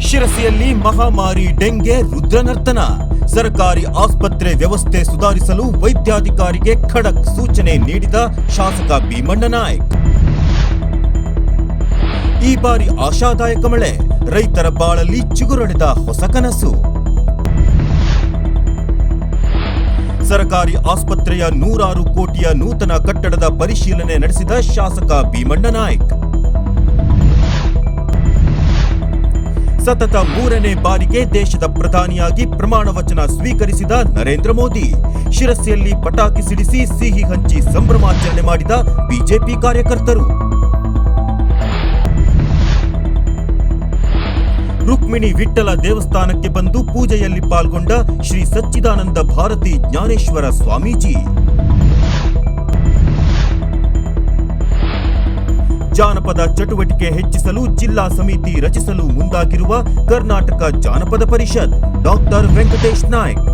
ಶಿರಸಿಯಲ್ಲಿ ಮಹಾಮಾರಿ ಡೆಂಗೆ ರುದ್ರನರ್ತನ. ಸರ್ಕಾರಿ ಆಸ್ಪತ್ರೆ ವ್ಯವಸ್ಥೆ ಸುಧಾರಿಸಲು ವೈದ್ಯಾಧಿಕಾರಿಗೆ ಖಡಕ್ ಸೂಚನೆ ನೀಡಿದ ಶಾಸಕ ಭೀಮಣ್ಣ ನಾಯಕ್. ಈ ಬಾರಿ ಆಶಾದಾಯಕ ಮಳೆ. ರೈತರ ಬಾಳಲ್ಲಿ ಚಿಗುರೊಡೆದ ಹೊಸ ಕನಸು. ಸರ್ಕಾರಿ ಆಸ್ಪತ್ರೆಯ ನೂರಾರು ಕೋಟಿಯ ನೂತನ ಕಟ್ಟಡದ ಪರಿಶೀಲನೆ ನಡೆಸಿದ ಶಾಸಕ ಭೀಮಣ್ಣ ನಾಯ್ಕ್. ಸತತ ಮೂರನೇ ಬಾರಿಗೆ ದೇಶದ ಪ್ರಧಾನಿಯಾಗಿ ಪ್ರಮಾಣ ವಚನ ಸ್ವೀಕರಿಸಿದ ನರೇಂದ್ರ ಮೋದಿ. ಶಿರಸಿಯಲ್ಲಿ ಪಟಾಕಿ ಸಿಡಿಸಿ ಸಿಹಿ ಹಂಚಿ ಸಂಭ್ರಮಾಚರಣೆ ಮಾಡಿದ ಬಿಜೆಪಿ ಕಾರ್ಯಕರ್ತರು. ರುಕ್ಮಿಣಿ ವಿಠ್ಠಲ ದೇವಸ್ಥಾನಕ್ಕೆ ಬಂದು ಪೂಜೆಯಲ್ಲಿ ಪಾಲ್ಗೊಂಡ ಶ್ರೀ ಸಚ್ಚಿದಾನಂದ ಭಾರತಿ ಜ್ಞಾನೇಶ್ವರ ಸ್ವಾಮೀಜಿ. ಜಾನಪದ ಚಟುವಟಿಕೆ ಹೆಚ್ಚಿಸಲು ಜಿಲ್ಲಾ ಸಮಿತಿ ರಚಿಸಲು ಮುಂದಾಗಿರುವ ಕರ್ನಾಟಕ ಜಾನಪದ ಪರಿಷತ್, ಡಾಕ್ಟರ್ ವೆಂಕಟೇಶ್ ನಾಯ್ಕ್.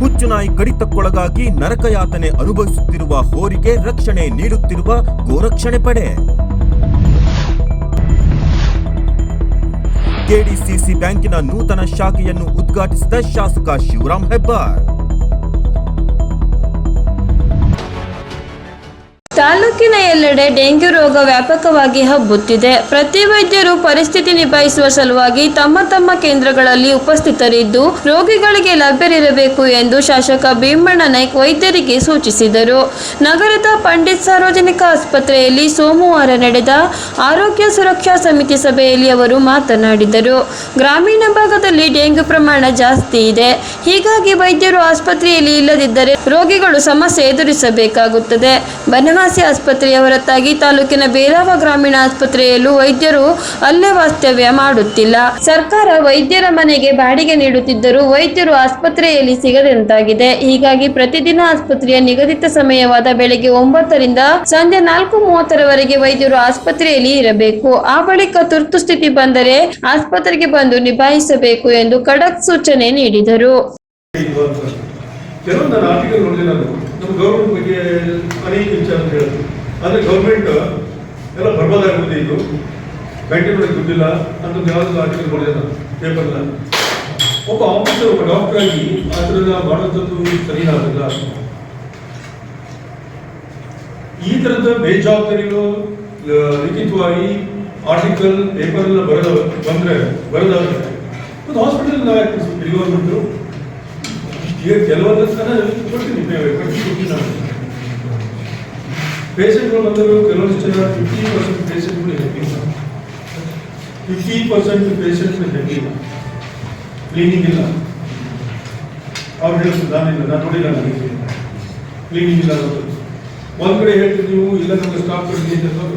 ಹುಚ್ಚುನಾಯಿ ಕಡಿತಕ್ಕೊಳಗಾಗಿ ನರಕಯಾತನೆ ಅನುಭವಿಸುತ್ತಿರುವ ಹೋರಿಗೆ ರಕ್ಷಣೆ ನೀಡುತ್ತಿರುವ ಗೋರಕ್ಷಣೆ ಪಡೆ. ಕೆಡಿಸಿಸಿ ಬ್ಯಾಂಕಿನ ನೂತನ ಶಾಖೆಯನ್ನು ಉದ್ಘಾಟಿಸಿದ ಶಾಸಕ ಶಿವರಾಂ ಹೆಬ್ಬಾರ್. ತಾಲೂಕಿನ ಎಲ್ಲೆಡೆ ಡೆಂಗ್ಯೂ ರೋಗ ವ್ಯಾಪಕವಾಗಿ ಹಬ್ಬುತ್ತಿದೆ. ಪ್ರತಿ ವೈದ್ಯರು ಪರಿಸ್ಥಿತಿ ನಿಭಾಯಿಸುವ ಸಲುವಾಗಿ ತಮ್ಮ ತಮ್ಮ ಕೇಂದ್ರಗಳಲ್ಲಿ ಉಪಸ್ಥಿತರಿದ್ದು ರೋಗಿಗಳಿಗೆ ಲಭ್ಯವಿರಬೇಕು ಎಂದು ಶಾಸಕ ಭೀಮಣ್ಣ ನಾಯ್ಕ್ ವೈದ್ಯರಿಗೆ ಸೂಚಿಸಿದರು. ನಗರದ ಪಂಡಿತ್ ಸಾರ್ವಜನಿಕ ಆಸ್ಪತ್ರೆಯಲ್ಲಿ ಸೋಮವಾರ ನಡೆದ ಆರೋಗ್ಯ ಸುರಕ್ಷಾ ಸಮಿತಿ ಸಭೆಯಲ್ಲಿ ಅವರು ಮಾತನಾಡಿದರು. ಗ್ರಾಮೀಣ ಭಾಗದಲ್ಲಿ ಡೆಂಗ್ಯೂ ಪ್ರಮಾಣ ಜಾಸ್ತಿ ಇದೆ. ಹೀಗಾಗಿ ವೈದ್ಯರು ಆಸ್ಪತ್ರೆಯಲ್ಲಿ ಇಲ್ಲದಿದ್ದರೆ ರೋಗಿಗಳು ಸಮಸ್ಯೆ ಎದುರಿಸಬೇಕಾಗುತ್ತದೆ. ಬನವಾಸಿ ಆಸ್ಪತ್ರೆಯ ಹೊರತಾಗಿ ತಾಲೂಕಿನ ಬೇರಾವ ಗ್ರಾಮೀಣ ಆಸ್ಪತ್ರೆಯಲ್ಲೂ ವೈದ್ಯರು ಅಲ್ಲೇ ವಾಸ್ತವ್ಯ ಮಾಡುತ್ತಿಲ್ಲ. ಸರ್ಕಾರ ವೈದ್ಯರ ಮನೆಗೆ ಬಾಡಿಗೆ ನೀಡುತ್ತಿದ್ದರೂ ವೈದ್ಯರು ಆಸ್ಪತ್ರೆಯಲ್ಲಿ ಸಿಗದಂತಾಗಿದೆ. ಹೀಗಾಗಿ ಪ್ರತಿದಿನ ಆಸ್ಪತ್ರೆಯ ನಿಗದಿತ ಸಮಯವಾದ ಬೆಳಗ್ಗೆ ಒಂಬತ್ತರಿಂದ ಸಂಜೆ ನಾಲ್ಕು ಮೂವತ್ತರವರೆಗೆ ವೈದ್ಯರು ಆಸ್ಪತ್ರೆಯಲ್ಲಿ ಇರಬೇಕು. ಆ ಬಳಿಕ ತುರ್ತು ಸ್ಥಿತಿ ಬಂದರೆ ಆಸ್ಪತ್ರೆಗೆ ಬಂದು ನಿಭಾಯಿಸಬೇಕು ಎಂದು ಖಡಕ್ ಸೂಚನೆ ನೀಡಿದರು. ಕೆಲವೊಂದು ಗೌರ್ಮೆಂಟ್ ಬಗ್ಗೆ ಅನೇಕ ವಿಚಾರ ಅಂತ ಹೇಳುದು ಆದರೆ ಗೌರ್ಮೆಂಟ್ ಎಲ್ಲ ಬರ್ಬೋದಾಗುತ್ತೆ ಇದು. ಬ್ಯಾಂಕಿನ ಒಳಗೆ ದುಡ್ಡಿಲ್ಲ ಅಂತ ಯಾವ್ದು ಆರ್ಟಿಕಲ್ ಪೇಪರ್ ಪೇಪರ್ನ ಒಬ್ಬ ಆಫೀಸರ್ ಒಬ್ಬ ಡಾಕ್ಟರ್ ಆಗಿ ಆ ಥರದ ಸರಿ ಆಗಲ್ಲ ಈ ಥರದ ಬೇಜವಾಬ್ದಾರಿಗಳು ಲಿಖಿತವಾಗಿ ಆರ್ಟಿಕಲ್ ಪೇಪರ್ ಎಲ್ಲ ಬರೆದ ಬಂದರೆ ಬರೆದಾದ್ರೆ ಒಂದು ಹಾಸ್ಪಿಟಲ್ ಗೌರ್ಮೆಂಟು ಈಗ ಕೆಲವೊಂದು ಸಲ ಕೊಡ್ತೀನಿ ಕೊಡ್ತೀನಿ ನಾನು. ಪೇಷಂಟ್ಗಳು ಬಂದರು ಕೆಲವೊಂದು ಜನ ಫಿಫ್ಟಿ ಪರ್ಸೆಂಟ್ ಪೇಷಂಟ್ಗಳು ಹೆಪ್ಪಿಲ್ಲ ಫಿಫ್ಟಿ ಪರ್ಸೆಂಟ್ ಪೇಷಂಟ್ ಹೆಪ್ಪಿಲ್ಲ ಕ್ಲೀನಿಂಗ್ ಇಲ್ಲ. ಅವ್ರು ಹೇಳ್ತಾರೆ ನಾನಿಲ್ಲ ನಾನು ನೋಡಿಲ್ಲ ನನಗೆ ಕ್ಲೀನಿಂಗ್ ಇಲ್ಲ ಅನ್ನೋದು ಒಂದ್ ಕಡೆ ಹೇಳ್ತೀವಿ ನೀವು, ಇಲ್ಲ ನಮಗೆ ಸ್ಟಾಫ್ ಕೊಡ್ಲಿ ಅಂತ ನಾವು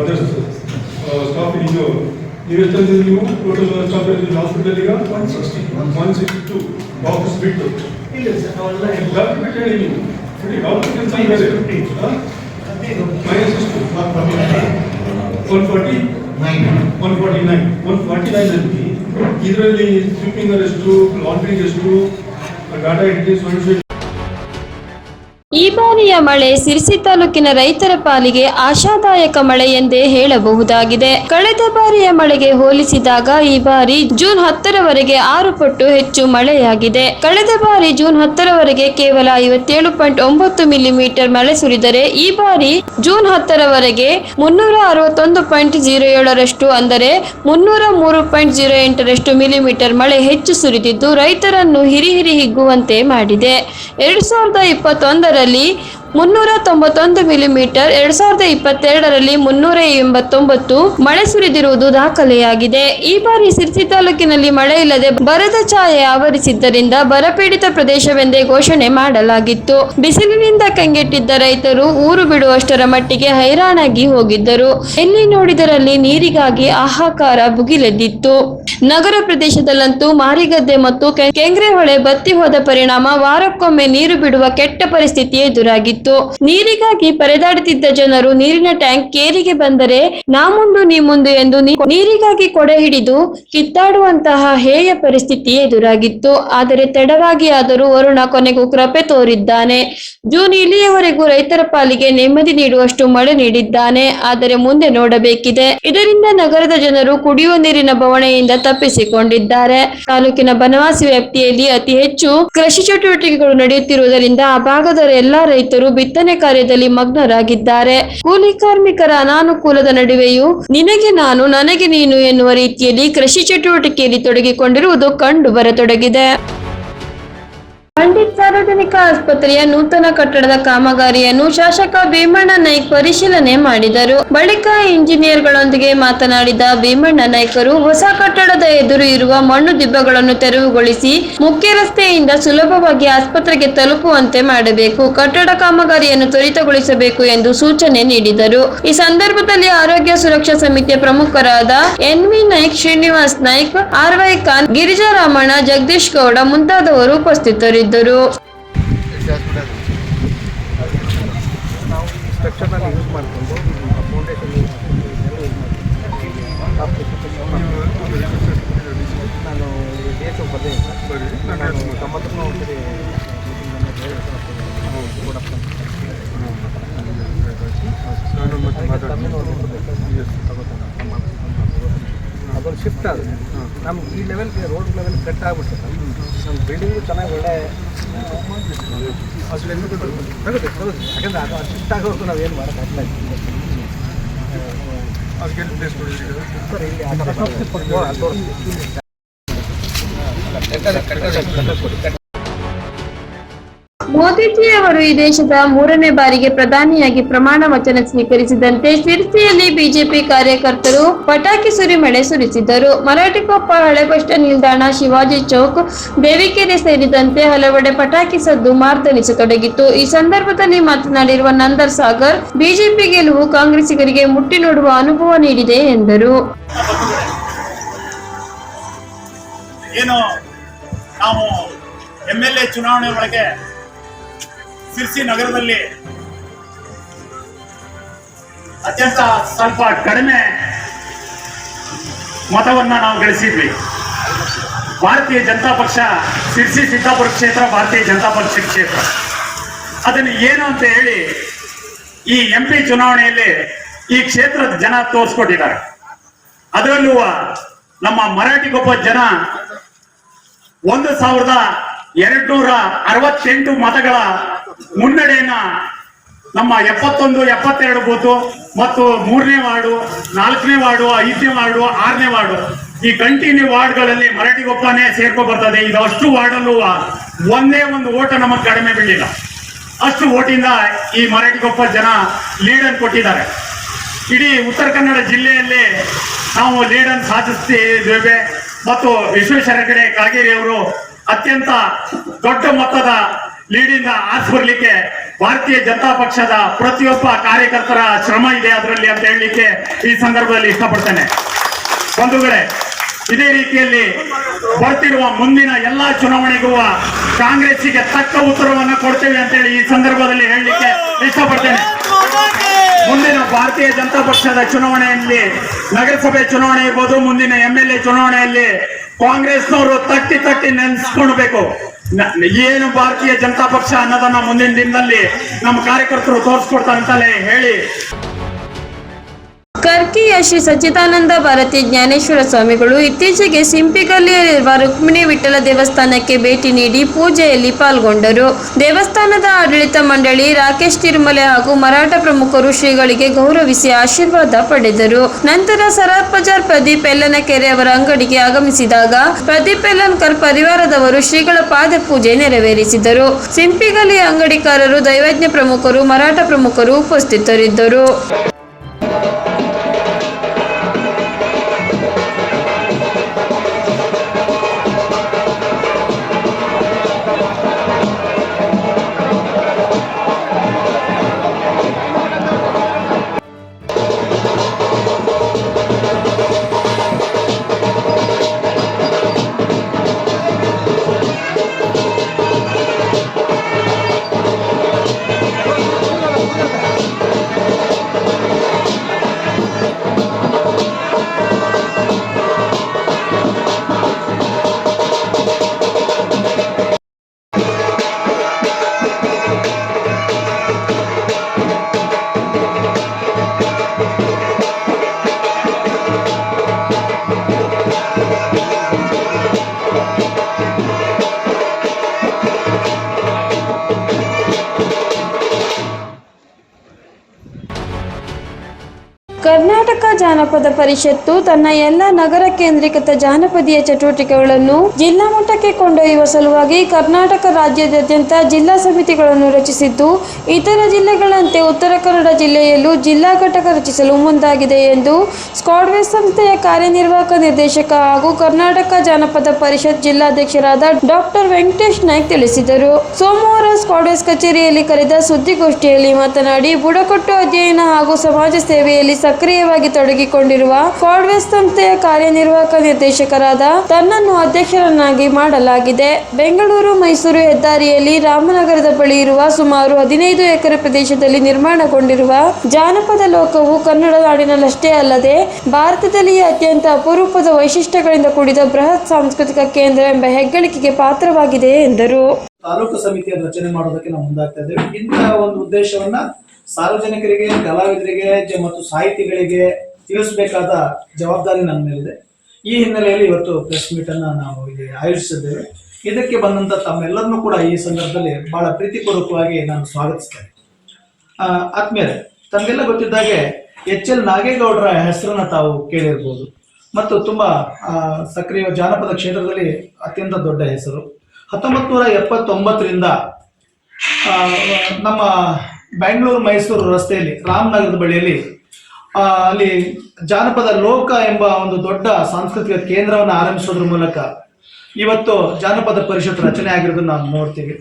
ಅದರ್ ಸ್ಟಾಫ್ ಇದು ನೀವು ಎಷ್ಟು ತಂದಿದ್ದೀರಿ ನೀವು ಟೋಟಲ್ ಸ್ಟಾಫ್ ಇರ್ತೀವಿ ಹಾಸ್ಪಿಟಲ್ ಈಗ one sixty one sixty two office ಬಿಟ್ಟು ಇಲ್ಲ ಸರ್ ಅವೆಲ್ಲ ಡಾಕ್ಟರ್ ಬಿಟ್ಟು ಹೇಳಿ ನೀವು ಡಾಕ್ಟರ್ ಕೆಲಸ ಮೈನಸ್ ಎಷ್ಟು one forty one forty nine one forty nine ಅಲ್ಲಿ ಇದರಲ್ಲಿ ಸ್ವೀಪಿಂಗ್ ಎಷ್ಟು ಲಾಂಡ್ರಿಂಗ್ ಎಷ್ಟು ಡಾಟಾ ಎಂಟ್ರಿ ಸೊಲ್ಯೂಷನ್ ಈ ಬಾರಿಯ ಮಳೆ ಸಿರಿಸಿ ತಾಲೂಕಿನ ರೈತರ ಪಾಲಿಗೆ ಆಶಾದಾಯಕ ಮಳೆ ಎಂದೇ ಹೇಳಬಹುದಾಗಿದೆ. ಕಳೆದ ಬಾರಿಯ ಮಳೆಗೆ ಹೋಲಿಸಿದಾಗ ಈ ಬಾರಿ ಜೂನ್ ಹತ್ತರವರೆಗೆ ಆರು ಪಟ್ಟು ಹೆಚ್ಚು ಮಳೆಯಾಗಿದೆ. ಕಳೆದ ಬಾರಿ ಜೂನ್ ಹತ್ತರವರೆಗೆ ಕೇವಲ ಐವತ್ತೇಳು ಪಾಯಿಂಟ್ ಒಂಬತ್ತು ಮಿಲಿಮೀಟರ್ ಮಳೆ ಸುರಿದರೆ ಈ ಬಾರಿ ಜೂನ್ ಹತ್ತರವರೆಗೆ ಮುನ್ನೂರ ಅರವತ್ತೊಂದು ಪಾಯಿಂಟ್ ಜೀರೋ ಏಳರಷ್ಟು ಅಂದರೆ ಮುನ್ನೂರ ಮೂರು ಪಾಯಿಂಟ್ ಜೀರೋ ಎಂಟರಷ್ಟು ಮಿಲಿಮೀಟರ್ ಮಳೆ ಹೆಚ್ಚು ಸುರಿದಿದ್ದು ರೈತರನ್ನು ಹಿರಿಹಿರಿ ಹಿರಿ ಹಿಗ್ಗುವಂತೆ ಮಾಡಿದೆ. ಎರಡು ಸಾವಿರದ ಇಪ್ಪತ್ತೊಂದರಲ್ಲಿ ಮುನ್ನೂರ ತೊಂಬತ್ತೊಂದು ಮಿಲಿಮೀಟರ್ ಎರಡ್ ಸಾವಿರದ ಇಪ್ಪತ್ತೆರಡರಲ್ಲಿ ಮುನ್ನೂರ ಎಂಬತ್ತೊಂಬತ್ತು ಮಳೆ ಸುರಿದಿರುವುದು ದಾಖಲೆಯಾಗಿದೆ. ಈ ಬಾರಿ ಸಿರ್ಸಿ ತಾಲೂಕಿನಲ್ಲಿ ಮಳೆ ಇಲ್ಲದೆ ಬರದ ಛಾಯೆ ಆವರಿಸಿದ್ದರಿಂದ ಬರಪೀಡಿತ ಪ್ರದೇಶವೆಂದೇ ಘೋಷಣೆ ಮಾಡಲಾಗಿತ್ತು. ಬಿಸಿಲಿನಿಂದ ಕಂಗೆಟ್ಟಿದ್ದ ರೈತರು ಊರು ಬಿಡುವಷ್ಟರ ಮಟ್ಟಿಗೆ ಹೈರಾಣಾಗಿ ಹೋಗಿದ್ದರು. ಎಲ್ಲಿ ನೋಡಿದರಲ್ಲಿ ನೀರಿಗಾಗಿ ಆಹಾಕಾರ ಭುಗಿಲೆದ್ದಿತ್ತು. ನಗರ ಪ್ರದೇಶದಲ್ಲಂತೂ ಮಾರಿಗದ್ದೆ ಮತ್ತು ಕೆ- ಕೆಂಗ್ರೆ ಹೊಳೆ ಬತ್ತಿ ಹೋದ ಪರಿಣಾಮ ವಾರಕ್ಕೊಮ್ಮೆ ನೀರು ಬಿಡುವ ಕೆಟ್ಟ ಪರಿಸ್ಥಿತಿ ಎದುರಾಗಿತ್ತು. ಎದುರಾಗಿತ್ತು ನೀರಿಗಾಗಿ ಪರದಾಡುತ್ತಿದ್ದ ಜನರು ನೀರಿನ ಟ್ಯಾಂಕ್ ಕೇರಿಗೆ ಬಂದರೆ, ನಾ ಮುಂದು, ನೀ ಮುಂದು ಎಂದು ನೀರಿಗಾಗಿ ಕೊಡೆ ಹಿಡಿದು ಕಿತ್ತಾಡುವಂತಹ ಹೇಯ ಪರಿಸ್ಥಿತಿ ಎದುರಾಗಿತ್ತು. ಆದರೆ ತಡವಾಗಿ ಆದರೂ ವರುಣ ಕೊನೆಗೂ ಕೃಪೆ ತೋರಿದ್ದಾನೆ. ಜೂನ್ ಇಲ್ಲಿಯವರೆಗೂ ರೈತರ ಪಾಲಿಗೆ ನೆಮ್ಮದಿ ನೀಡುವಷ್ಟು ಮಳೆ ನೀಡಿದ್ದಾನೆ. ಆದರೆ ಮುಂದೆ ನೋಡಬೇಕಿದೆ. ಇದರಿಂದ ನಗರದ ಜನರು ಕುಡಿಯುವ ನೀರಿನ ಬವಣೆಯಿಂದ ತಪ್ಪಿಸಿಕೊಂಡಿದ್ದಾರೆ. ತಾಲೂಕಿನ ಬನವಾಸಿ ವ್ಯಾಪ್ತಿಯಲ್ಲಿ ಅತಿ ಹೆಚ್ಚು ಕೃಷಿ ಚಟುವಟಿಕೆಗಳು ನಡೆಯುತ್ತಿರುವುದರಿಂದ ಆ ಭಾಗದ ಎಲ್ಲಾ ರೈತರು ಬಿತ್ತನೆ ಕಾರ್ಯದಲ್ಲಿ ಮಗ್ನರಾಗಿದ್ದಾರೆ. ಕೂಲಿ ಕಾರ್ಮಿಕರ ಅನಾನುಕೂಲದ ನಡುವೆಯೂ ನಿನಗೆ ನಾನು, ನನಗೆ ನೀನು ಎನ್ನುವ ರೀತಿಯಲ್ಲಿ ಕೃಷಿ ಚಟುವಟಿಕೆಯಲ್ಲಿ ತೊಡಗಿಕೊಂಡಿರುವುದು ಕಂಡು ಬರತೊಡಗಿದೆ. ಪಂಡಿತ್ ಸಾರ್ವಜನಿಕ ಆಸ್ಪತ್ರೆಯ ನೂತನ ಕಟ್ಟಡದ ಕಾಮಗಾರಿಯನ್ನು ಶಾಸಕ ಭೀಮಣ್ಣ ನಾಯ್ಕ್ ಪರಿಶೀಲನೆ ಮಾಡಿದರು. ಬಳಿಕ ಇಂಜಿನಿಯರ್ಗಳೊಂದಿಗೆ ಮಾತನಾಡಿದ ಭೀಮಣ್ಣ ನಾಯ್ಕರು, ಹೊಸ ಕಟ್ಟಡದ ಎದುರು ಇರುವ ಮಣ್ಣು ದಿಬ್ಬಗಳನ್ನು ತೆರವುಗೊಳಿಸಿ ಮುಖ್ಯ ರಸ್ತೆಯಿಂದ ಸುಲಭವಾಗಿ ಆಸ್ಪತ್ರೆಗೆ ತಲುಪುವಂತೆ ಮಾಡಬೇಕು, ಕಟ್ಟಡ ಕಾಮಗಾರಿಯನ್ನು ತ್ವರಿತಗೊಳಿಸಬೇಕು ಎಂದು ಸೂಚನೆ ನೀಡಿದರು. ಈ ಸಂದರ್ಭದಲ್ಲಿ ಆರೋಗ್ಯ ಸುರಕ್ಷಾ ಸಮಿತಿಯ ಪ್ರಮುಖರಾದ N V Naik, Srinivas Naik, R Y Khan Girija Ramanna Jagadish Gowda ಮುಂತಾದವರು ಉಪಸ್ಥಿತರಿದ್ದರು. ನಾವು ಶಿಫ್ಟ್ ಆದರೆ ನಮ್ಗೆ ಈ ಲೆವೆಲ್ಗೆ ರೋಡ್ ಲೆವೆಲ್ ಕಟ್ ಆಗ್ಬಿಡ್ತದೆ ನಮ್ಮ ಬಿಲ್ಡಿಂಗ್ ಚೆನ್ನಾಗಿ ಒಳ್ಳೆ ಆಗುತ್ತೆ ತಗೋದು ಯಾಕಂದ್ರೆ ಅದು ಶಿಫ್ಟ್ ಆಗೋದು ನಾವು ಏನು ಮಾಡೋಕ್ಕಾಗಲ್ಲ ಸರ್ ಇಲ್ಲಿ ಕಟ್ಟ. ಮೋದಿಜಿಯವರು ಈ ದೇಶದ ಮೂರನೇ ಬಾರಿಗೆ ಪ್ರಧಾನಿಯಾಗಿ ಪ್ರಮಾಣ ವಚನ ಸ್ವೀಕರಿಸಿದಂತೆ ಶಿರ್ಸಿಯಲ್ಲಿ ಬಿಜೆಪಿ ಕಾರ್ಯಕರ್ತರು ಪಟಾಕಿ ಸುರಿಮಳೆ ಸುರಿಸಿದರು ಮರಾಠಿಕೊಪ್ಪ ಹಳೆ ಬಸ್ ನಿಲ್ದಾಣ ಶಿವಾಜಿ ಚೌಕ್ ದೇವಿಕೆರೆ ಸೇರಿದಂತೆ ಹಲವೆಡೆ ಪಟಾಕಿ ಸದ್ದು ಮಾರ್ದನಿಸತೊಡಗಿತ್ತು ಈ ಸಂದರ್ಭದಲ್ಲಿ ಮಾತನಾಡಿರುವ ನಂದರ್ ಸಾಗರ್, ಬಿಜೆಪಿ ಗೆಲುವು ಕಾಂಗ್ರೆಸ್ಸಿಗರಿಗೆ ಮುಟ್ಟಿ ನೋಡುವ ಅನುಭವ ನೀಡಿದೆ ಎಂದರು. ಏನು, ನಾವು ಎಂ ಎಲ್ ಎ ಚುನಾವಣೆ ಒಳಗೆ ಸಿರ್ಸಿ ನಗರದಲ್ಲಿ ಅತ್ಯಂತ ಸ್ವಲ್ಪ ಕಡಿಮೆ ಮತವನ್ನ ನಾವು ಗಳಿಸಿದ್ವಿ. ಭಾರತೀಯ ಜನತಾ ಪಕ್ಷ ಸಿರ್ಸಿ ಸಿದ್ದಾಪುರ ಕ್ಷೇತ್ರ, ಭಾರತೀಯ ಜನತಾ ಪಕ್ಷ ಕ್ಷೇತ್ರ. ಅದನ್ನು ಏನು ಅಂತ ಹೇಳಿ ಈ ಎಂ ಪಿ ಚುನಾವಣೆಯಲ್ಲಿ ಈ ಕ್ಷೇತ್ರದ ಜನ ತೋರಿಸ್ಕೊಟ್ಟಿದ್ದಾರೆ. ಅದರಲ್ಲೂ ನಮ್ಮ ಮರಾಠಿಗೊಬ್ಬ ಜನ ಒಂದು ಸಾವಿರದ ಎರಡ್ನೂರ ಅರವತ್ತೆಂಟು ಮತಗಳ ಮುನ್ನಡೆಯನ್ನ ನಮ್ಮ ಎಪ್ಪತ್ತೊಂದು, ಎಪ್ಪತ್ತೆರಡು ಬೂತು ಮತ್ತು ಮೂರನೇ ವಾರ್ಡು, ನಾಲ್ಕನೇ ವಾರ್ಡು, ಐದನೇ ವಾರ್ಡು, ಆರನೇ ವಾರ್ಡು ಈ ಕಂಟಿನ್ಯೂ ವಾರ್ಡ್ಗಳಲ್ಲಿ ಮರಾಠಿ ಗೊಪ್ಪನೇ ಸೇರ್ಕೊ ಬರ್ತದೆ. ಇದು ಅಷ್ಟು ವಾರ್ಡಲ್ಲೂ ಒಂದೇ ಒಂದು ಓಟ ನಮಗೆ ಕಡಿಮೆ ಬೀಳಿಲ್ಲ. ಅಷ್ಟು ಓಟಿಂದ ಈ ಮರಾಠಿಗೊಪ್ಪ ಜನ ಲೀಡನ್ನು ಕೊಟ್ಟಿದ್ದಾರೆ. ಇಡೀ ಉತ್ತರ ಕನ್ನಡ ಜಿಲ್ಲೆಯಲ್ಲಿ ನಾವು ಲೀಡನ್ನು ಸಾಧಿಸ್ತಿದ್ದೇವೆ ಮತ್ತು ವಿಶ್ವೇಶ್ವರ ಹೆಗಡೆ ಕಾಗೇರಿ ಅವರು ಅತ್ಯಂತ ದೊಡ್ಡ ಮೊತ್ತದ ಲೀಡಿಂದ ಆಸ್ಬರ್ಲಿಕ್ಕೆ ಭಾರತೀಯ ಜನತಾ ಪಕ್ಷದ ಪ್ರತಿಯೊಬ್ಬ ಕಾರ್ಯಕರ್ತರ ಶ್ರಮ ಇದೆ ಅದರಲ್ಲಿ ಅಂತ ಹೇಳಲಿಕ್ಕೆ ಈ ಸಂದರ್ಭದಲ್ಲಿ ಇಷ್ಟಪಡ್ತೇನೆ. ಬಂಧುಗಳೇ, ಇದೇ ರೀತಿಯಲ್ಲಿ ಬರ್ತಿರುವ ಮುಂದಿನ ಎಲ್ಲಾ ಚುನಾವಣೆಗೂ ಕಾಂಗ್ರೆಸ್ಸಿಗೆ ತಕ್ಕ ಉತ್ತರವನ್ನು ಕೊಡ್ತೇವೆ ಅಂತೇಳಿ ಈ ಸಂದರ್ಭದಲ್ಲಿ ಹೇಳಲಿಕ್ಕೆ ಇಷ್ಟಪಡ್ತೇನೆ. ಮುಂದಿನ ಭಾರತೀಯ ಜನತಾ ಪಕ್ಷದ ಚುನಾವಣೆಯಲ್ಲಿ, ನಗರಸಭೆ ಚುನಾವಣೆ ಇರ್ಬೋದು, ಮುಂದಿನ ಎಂ ಎಲ್ ಎ ಚುನಾವಣೆಯಲ್ಲಿ ಕಾಂಗ್ರೆಸ್ನವರು ತಟ್ಟಿ ತಟ್ಟಿ ನೆನೆಸ್ಕೊಳ್ಬೇಕು. ಏನು ಭಾರತೀಯ ಜನತಾ ಪಕ್ಷ ಅನ್ನೋದನ್ನ ಮುಂದಿನ ದಿನದಲ್ಲಿ ನಮ್ಮ ಕಾರ್ಯಕರ್ತರು ತೋರಿಸ್ಕೊಡ್ತಾರೆ ಅಂತಲೇ ಹೇಳಿ. ಕರ್ಕಿಯ ಶ್ರೀ ಸಚ್ಚಿದಾನಂದ ಭಾರತಿ ಜ್ಞಾನೇಶ್ವರ ಸ್ವಾಮಿಗಳು ಇತ್ತೀಚೆಗೆ ಸಿಂಪಿಗಲ್ಲಿಯಲ್ಲಿರುವ ರುಕ್ಮಿಣಿ ವಿಠಲ ದೇವಸ್ಥಾನಕ್ಕೆ ಭೇಟಿ ನೀಡಿ ಪೂಜೆಯಲ್ಲಿ ಪಾಲ್ಗೊಂಡರು. ದೇವಸ್ಥಾನದ ಆಡಳಿತ ಮಂಡಳಿ ರಾಕೇಶ್ ತಿರುಮಲೆ ಹಾಗೂ ಮರಾಠ ಪ್ರಮುಖರು ಶ್ರೀಗಳಿಗೆ ಗೌರವಿಸಿ ಆಶೀರ್ವಾದ ಪಡೆದರು. ನಂತರ ಸರಾಫ್ ಬಜಾರ್ ಪ್ರದೀಪ್ ಎಲ್ಲನಕೆರೆ ಅವರ ಅಂಗಡಿಗೆ ಆಗಮಿಸಿದಾಗ ಪ್ರದೀಪ್ ಎಲ್ಲನ್ಕರ್ ಪರಿವಾರದವರು ಶ್ರೀಗಳ ಪಾದ ಪೂಜೆ ನೆರವೇರಿಸಿದರು. ಸಿಂಪಿಗಲ್ಲಿ ಅಂಗಡಿಕಾರರು, ದೈವಜ್ಞ ಪ್ರಮುಖರು, ಮರಾಠ ಪ್ರಮುಖರು ಉಪಸ್ಥಿತರಿದ್ದರು. ಜಾನಪದ ಪರಿಷತ್ತು ತನ್ನ ಎಲ್ಲ ನಗರ ಕೇಂದ್ರೀಕೃತ ಜಾನಪದೀಯ ಚಟುವಟಿಕೆಗಳನ್ನು ಜಿಲ್ಲಾ ಮಟ್ಟಕ್ಕೆ ಕೊಂಡೊಯ್ಯುವ ಸಲುವಾಗಿ ಕರ್ನಾಟಕ ರಾಜ್ಯದಾದ್ಯಂತ ಜಿಲ್ಲಾ ಸಮಿತಿಗಳನ್ನು ರಚಿಸಿದ್ದು, ಇತರ ಜಿಲ್ಲೆಗಳಂತೆ ಉತ್ತರ ಕನ್ನಡ ಜಿಲ್ಲೆಯಲ್ಲೂ ಜಿಲ್ಲಾ ಘಟಕ ರಚಿಸಲು ಮುಂದಾಗಿದೆ ಎಂದು ಸ್ಕಾಡ್ವೇಸ್ ಸಂಸ್ಥೆಯ ಕಾರ್ಯನಿರ್ವಾಹಕ ನಿರ್ದೇಶಕ ಹಾಗೂ ಕರ್ನಾಟಕ ಜಾನಪದ ಪರಿಷತ್ ಜಿಲ್ಲಾಧ್ಯಕ್ಷರಾದ ಡಾಕ್ಟರ್ ವೆಂಕಟೇಶ್ ನಾಯ್ಕ್ ತಿಳಿಸಿದರು. ಸೋಮವಾರ ಸ್ಕಾಡ್ವೇಸ್ ಕಚೇರಿಯಲ್ಲಿ ಕರೆದ ಸುದ್ದಿಗೋಷ್ಠಿಯಲ್ಲಿ ಮಾತನಾಡಿ, ಬುಡಕಟ್ಟು ಅಧ್ಯಯನ ಹಾಗೂ ಸಮಾಜ ಸೇವೆಯಲ್ಲಿ ಸಕ್ರಿಯವಾಗಿ ತೊಡಗಿಕೊಂಡಿರುವ ಸ್ಕಾಡ್ವೇಸ್ ಸಂಸ್ಥೆಯ ಕಾರ್ಯನಿರ್ವಾಹಕ ನಿರ್ದೇಶಕರಾದ ತನ್ನನ್ನು ಅಧ್ಯಕ್ಷರನ್ನಾಗಿ ಮಾಡಲಾಗಿದೆ. ಬೆಂಗಳೂರು, ಮೈಸೂರು ಹೆದ್ದಾರಿಯಲ್ಲಿ ರಾಮನಗರದ ಬಳಿ ಇರುವ ಸುಮಾರು ಹದಿನೈದು ಎಕರೆ ಪ್ರದೇಶದಲ್ಲಿ ನಿರ್ಮಾಣಗೊಂಡಿರುವ ಜಾನಪದ ಲೋಕವು ಕನ್ನಡ ನಾಡಿನಲ್ಲಷ್ಟೇ ಅಲ್ಲದೆ ಭಾರತದಲ್ಲಿಯೇ ಅತ್ಯಂತ ಅಪರೂಪದ ವೈಶಿಷ್ಟ್ಯಗಳಿಂದ ಕೂಡಿದ ಬೃಹತ್ ಸಾಂಸ್ಕೃತಿಕ ಕೇಂದ್ರ ಎಂಬ ಹೆಗ್ಗಳಿಕೆಗೆ ಪಾತ್ರವಾಗಿದೆ ಎಂದರು. ತಾಲೂಕು ಸಮಿತಿಯನ್ನು ರಚನೆ ಮಾಡೋದಕ್ಕೆ ನಾವು ಮುಂದಾಗ್ತಾ ಇದ್ದೇವೆ. ಇಂತಹ ಒಂದು ಉದ್ದೇಶವನ್ನ ಸಾರ್ವಜನಿಕರಿಗೆ, ಕಲಾವಿದರಿಗೆ ಮತ್ತು ಸಾಹಿತಿಗಳಿಗೆ ತಿಳಿಸಬೇಕಾದ ಜವಾಬ್ದಾರಿ ನನ್ನ ಮೇಲಿದೆ. ಈ ಹಿನ್ನೆಲೆಯಲ್ಲಿ ಇವತ್ತು ಪ್ರೆಸ್ ಮೀಟ್ ಅನ್ನ ನಾವು ಇಲ್ಲಿ ಆಯೋಜಿಸಿದ್ದೇವೆ. ಇದಕ್ಕೆ ಬಂದಂತ ತಮ್ಮೆಲ್ಲರನ್ನೂ ಕೂಡ ಈ ಸಂದರ್ಭದಲ್ಲಿ ಬಹಳ ಪ್ರೀತಿಪೂರ್ವಕವಾಗಿ ನಾನು ಸ್ವಾಗತಿಸ್ತೇನೆ. ಆದ್ಮೇಲೆ ತಮಗೆಲ್ಲ ಗೊತ್ತಿದ್ದಾಗೆ ಎಚ್ ಎಲ್ ನಾಗೇಗೌಡರ ಹೆಸರನ್ನ ತಾವು ಕೇಳಿರ್ಬೋದು. ಮತ್ತು ತುಂಬಾ ಸಕ್ರಿಯ ಜಾನಪದ ಕ್ಷೇತ್ರದಲ್ಲಿ ಅತ್ಯಂತ ದೊಡ್ಡ ಹೆಸರು. ಹತ್ತೊಂಬತ್ತು ನೂರ ಎಪ್ಪತ್ತೊಂಬತ್ತರಿಂದ ನಮ್ಮ ಬೆಂಗಳೂರು ಮೈಸೂರು ರಸ್ತೆಯಲ್ಲಿ, ರಾಮನಗರದ ಬಳಿಯಲ್ಲಿ ಅಲ್ಲಿ ಜಾನಪದ ಲೋಕ ಎಂಬ ಒಂದು ದೊಡ್ಡ ಸಾಂಸ್ಕೃತಿಕ ಕೇಂದ್ರವನ್ನು ಆರಂಭಿಸೋದ್ರ ಮೂಲಕ ಇವತ್ತು ಜಾನಪದ ಪರಿಷತ್ ರಚನೆ ಆಗಿರೋದನ್ನ ನಾವು ನೋಡ್ತೀವಿ.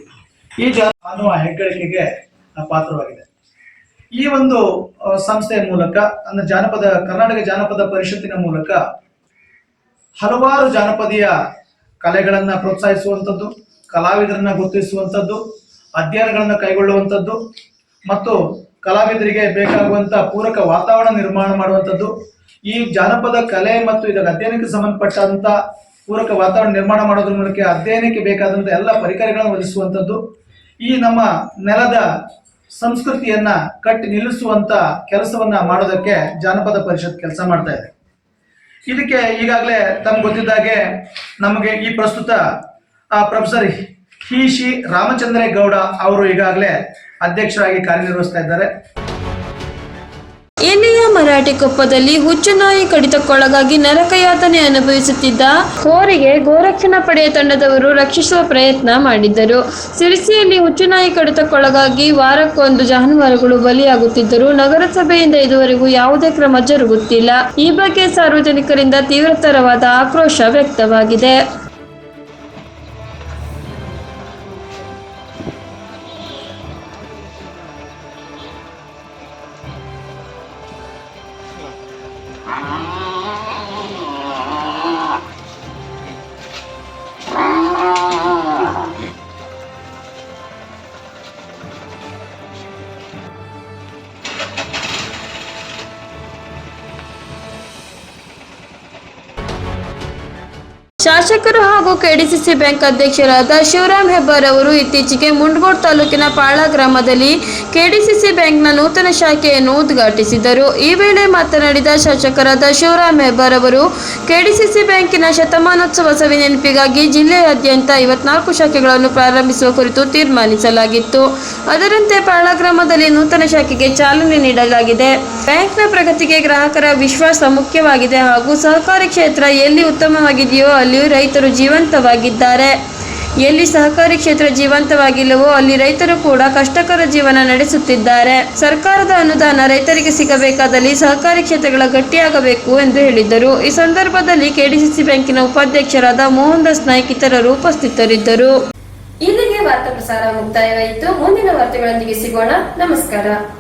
ಈ ಜಾನ ಅನ್ನುವ ಹೆಗ್ಗಳಿಕೆಗೆ ಪಾತ್ರವಾಗಿದೆ. ಈ ಒಂದು ಸಂಸ್ಥೆಯ ಮೂಲಕ, ಅಂದ್ರೆ ಜಾನಪದ, ಕರ್ನಾಟಕ ಜಾನಪದ ಪರಿಷತ್ತಿನ ಮೂಲಕ ಹಲವಾರು ಜಾನಪದೀಯ ಕಲೆಗಳನ್ನ ಪ್ರೋತ್ಸಾಹಿಸುವಂಥದ್ದು, ಕಲಾವಿದರನ್ನ ಗುರುತಿಸುವಂಥದ್ದು, ಅಧ್ಯಯನಗಳನ್ನ ಕೈಗೊಳ್ಳುವಂಥದ್ದು, ಮತ್ತು ಕಲಾವಿದರಿಗೆ ಬೇಕಾಗುವಂತ ಪೂರಕ ವಾತಾವರಣ ನಿರ್ಮಾಣ ಮಾಡುವಂಥದ್ದು, ಈ ಜಾನಪದ ಕಲೆ ಮತ್ತು ಇದರ ಅಧ್ಯಯನಕ್ಕೆ ಸಂಬಂಧಪಟ್ಟಂತ ಪೂರಕ ವಾತಾವರಣ ನಿರ್ಮಾಣ ಮಾಡೋದ್ರ ಮೂಲಕ ಅಧ್ಯಯನಕ್ಕೆ ಬೇಕಾದಂತ ಎಲ್ಲ ಪರಿಕರಗಳನ್ನು ಒದಗಿಸುವಂಥದ್ದು, ಈ ನಮ್ಮ ನೆಲದ ಸಂಸ್ಕೃತಿಯನ್ನ ಕಟ್ಟಿ ನಿಲ್ಲಿಸುವಂತ ಕೆಲಸವನ್ನ ಮಾಡೋದಕ್ಕೆ ಜಾನಪದ ಪರಿಷತ್ ಕೆಲಸ ಮಾಡ್ತಾ ಇದೆ. ಇದಕ್ಕೆ ಈಗಾಗಲೇ ತಮ್ಗೆ ಗೊತ್ತಿದ್ದಾಗೆ ನಮಗೆ ಈ ಪ್ರಸ್ತುತ ಪ್ರೊಫೆಸರ್ ಹಿ ಶಿ ರಾಮಚಂದ್ರೇಗೌಡ ಅವರು ಈಗಾಗಲೇ ಅಧ್ಯಕ್ಷರಾಗಿ ಕಾರ್ಯನಿರ್ವಹಿಸ್ತಾ ಇದ್ದಾರೆ. ಇಲ್ಲಿಯ ಮರಾಠಿ ಕೊಪ್ಪದಲ್ಲಿ ಹುಚ್ಚುನಾಯಿ ಕಡಿತಕ್ಕೊಳಗಾಗಿ ನರಕಯಾತನೆ ಅನುಭವಿಸುತ್ತಿದ್ದ ಕೋರಿಗೆ ಗೋರಕ್ಷಣಾ ಪಡೆಯ ತಂಡದವರು ರಕ್ಷಿಸುವ ಪ್ರಯತ್ನ ಮಾಡಿದ್ದರು. ಸಿರಿಸಿಯಲ್ಲಿ ಹುಚ್ಚುನಾಯಿ ಕಡಿತಕ್ಕೊಳಗಾಗಿ ವಾರಕ್ಕೊಂದು ಜಾನುವಾರುಗಳು ಬಲಿಯಾಗುತ್ತಿದ್ದರು ನಗರಸಭೆಯಿಂದ ಇದುವರೆಗೂ ಯಾವುದೇ ಕ್ರಮ ಜರುಗುತ್ತಿಲ್ಲ. ಈ ಬಗ್ಗೆ ಸಾರ್ವಜನಿಕರಿಂದ ತೀವ್ರತರವಾದ ಆಕ್ರೋಶ ವ್ಯಕ್ತವಾಗಿದೆ. ಶಾಸಕರು ಹಾಗೂ ಕೆಡಿಸಿಸಿ ಬ್ಯಾಂಕ್ ಅಧ್ಯಕ್ಷರಾದ ಶಿವರಾಮ್ ಹೆಬ್ಬಾರ್ ಅವರು ಇತ್ತೀಚೆಗೆ ಮುಂಡಗೋಡ್ ತಾಲೂಕಿನ ಪಾಳ ಗ್ರಾಮದಲ್ಲಿ ಕೆಡಿಸಿಸಿ ಬ್ಯಾಂಕ್ನ ನೂತನ ಶಾಖೆಯನ್ನು ಉದ್ಘಾಟಿಸಿದರು. ಈ ವೇಳೆ ಮಾತನಾಡಿದ ಶಾಸಕರಾದ ಶಿವರಾಮ್ ಹೆಬ್ಬಾರ್ ಅವರು, ಕೆಡಿಸಿಸಿ ಬ್ಯಾಂಕಿನ ಶತಮಾನೋತ್ಸವ ಸವಿ ನೆನಪಿಗಾಗಿ ಜಿಲ್ಲೆಯಾದ್ಯಂತ ಐವತ್ನಾಲ್ಕು ಶಾಖೆಗಳನ್ನು ಪ್ರಾರಂಭಿಸುವ ಕುರಿತು ತೀರ್ಮಾನಿಸಲಾಗಿತ್ತು. ಅದರಂತೆ ಪಾಳ ಗ್ರಾಮದಲ್ಲಿ ನೂತನ ಶಾಖೆಗೆ ಚಾಲನೆ ನೀಡಲಾಗಿದೆ. ಬ್ಯಾಂಕ್ನ ಪ್ರಗತಿಗೆ ಗ್ರಾಹಕರ ವಿಶ್ವಾಸ ಮುಖ್ಯವಾಗಿದೆ ಹಾಗೂ ಸಹಕಾರಿ ಕ್ಷೇತ್ರ ಎಲ್ಲಿ ಉತ್ತಮವಾಗಿದೆಯೋ ಅಲ್ಲಿ ರೈತರು ಜೀವಂತವಾಗಿದ್ದಾರೆ. ಎಲ್ಲಿ ಸಹಕಾರಿ ಕ್ಷೇತ್ರ ಜೀವಂತವಾಗಿಲ್ಲವೋ ಅಲ್ಲಿ ರೈತರು ಕೂಡ ಕಷ್ಟಕರ ಜೀವನ ನಡೆಸುತ್ತಿದ್ದಾರೆ. ಸರ್ಕಾರದ ಅನುದಾನ ರೈತರಿಗೆ ಸಿಗಬೇಕಾದಲ್ಲಿ ಸಹಕಾರಿ ಕ್ಷೇತ್ರಗಳ ಗಟ್ಟಿಯಾಗಬೇಕು ಎಂದು ಹೇಳಿದ್ದರು. ಈ ಸಂದರ್ಭದಲ್ಲಿ ಕೆಡಿಸಿಸಿ ಬ್ಯಾಂಕಿನ ಉಪಾಧ್ಯಕ್ಷರಾದ ಮೋಹನ್ ದಾಸ್ ನಾಯ್ಕ್ ಇತರರು ಉಪಸ್ಥಿತರಿದ್ದರು. ಇಲ್ಲಿಗೆ ವಾರ್ತಾ ಪ್ರಸಾರ ಮುಕ್ತಾಯವಾಯಿತು. ಮುಂದಿನ ವಾರ್ತೆಗಳೊಂದಿಗೆ ಸಿಗೋಣ. ನಮಸ್ಕಾರ.